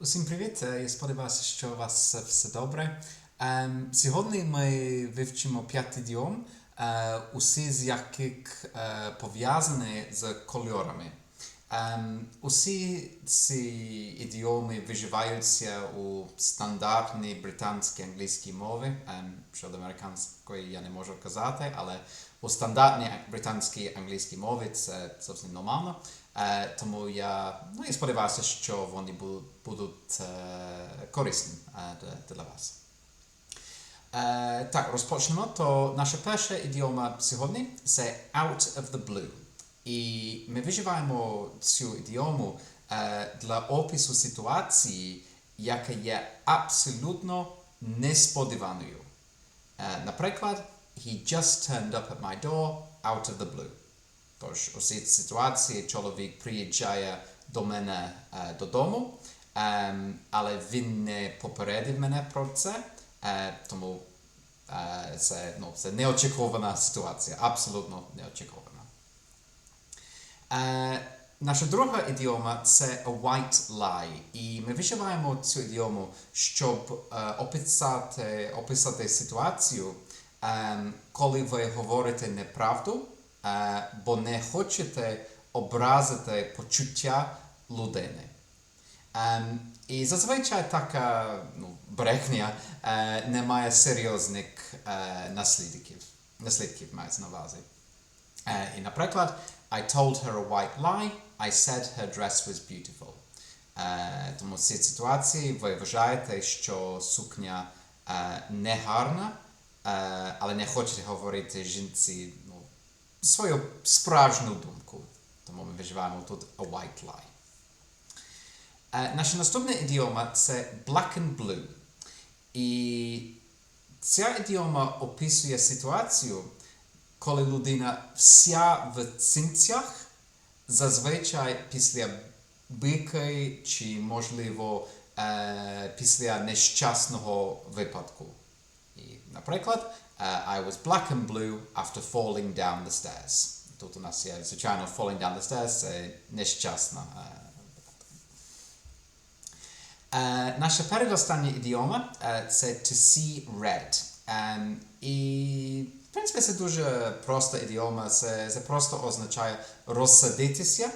Усім привіт! Е, Я сподіваюся, що у вас все добре. Ем, Сьогодні ми вивчимо п'ять ідіом, е, усі з яких е, пов'язані з кольорами. Ем, Усі ці ідіоми виживаються у стандартній британській англійській мові. Ем, Щодо американської я не можу казати, але у стандартній британській англійській мові це зовсім нормально. Е, тому я, ну, я сподіваюся, що вони бу- будуть е, корисні е, для вас. Е, так, розпочнемо. То наша перша ідіома сьогодні це out of the blue. І ми виживаємо цю ідіому е, для опису ситуації, яка є абсолютно несподіваною. Е, наприклад, he just turned up at my door out of the blue. Тож у цій ситуації чоловік приїжджає до мене е, додому, ем, але він не попередив мене про це, е, тому е, це, ну, це неочікувана ситуація, абсолютно неочікувана. Наша друга ідіома це a white lie. І ми вживаємо цю ідіому, щоб описати, описати ситуацію, е, коли ви говорите неправду, бо не хочете образити почуття людини. Ем, і зазвичай така ну, брехня е, не має серйозних е, наслідків. Наслідків мається на увазі. Е, і, наприклад, I told her a white lie, I said her dress was beautiful. Е, тому в цій ситуації ви вважаєте, що сукня е, не гарна, е, але не хочете говорити жінці ну, свою справжню думку. Тому ми вживаємо тут a white lie. Е, наша наступна ідіома це black and blue. І ця ідіома описує ситуацію, коли людина вся в цинцях, зазвичай після бики чи, можливо, е, після нещасного випадку. Наприклад, е, I was black and blue after falling down the stairs. Тут у нас є, звичайно, falling down the stairs це нещасна е, Е, наша передостання ідіома е, це to see red. Ем, і, в принципі, це дуже проста ідіома. Це, це просто означає розсадитися.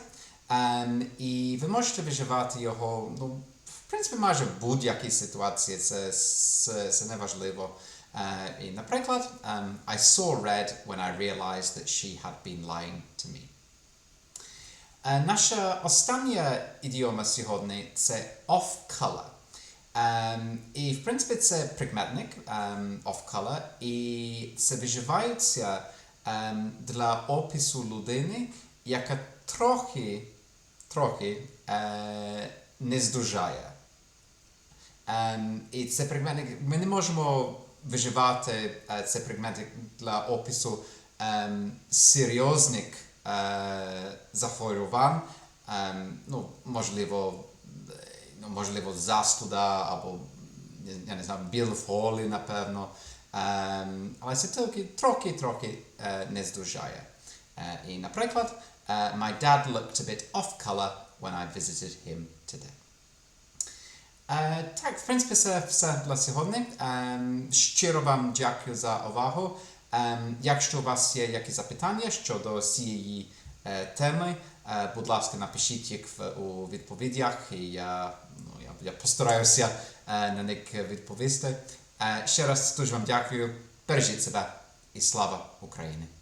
Ем, і ви можете виживати його, ну, в принципі, майже в будь-якій ситуації. Це, це, це не важливо. Е, і, наприклад, ем, I saw red when I realized that she had been lying to me. Наша остання ідіома сьогодні це off-color. Ем, і, в принципі, це прикметник ем, off-color, і це виживається ем, для опису людини, яка трохи, трохи е, не здужає. Ем, і це прикметник, ми не можемо виживати це прикметник для опису серйозних захворювань, ну, можливо, можливо, застуда або я не знаю, біл в голі, напевно. Але це трохи, трохи е, не здужає. І, наприклад, my dad looked a bit off color when I visited him today. Так, в принципі, це все для сьогодні. Щиро вам дякую за увагу. Якщо у вас є якісь запитання щодо цієї теми, будь ласка, напишіть їх у відповідях, і я, ну, я, постараюся на них відповісти. Ще раз дуже вам дякую. Бережіть себе і слава Україні!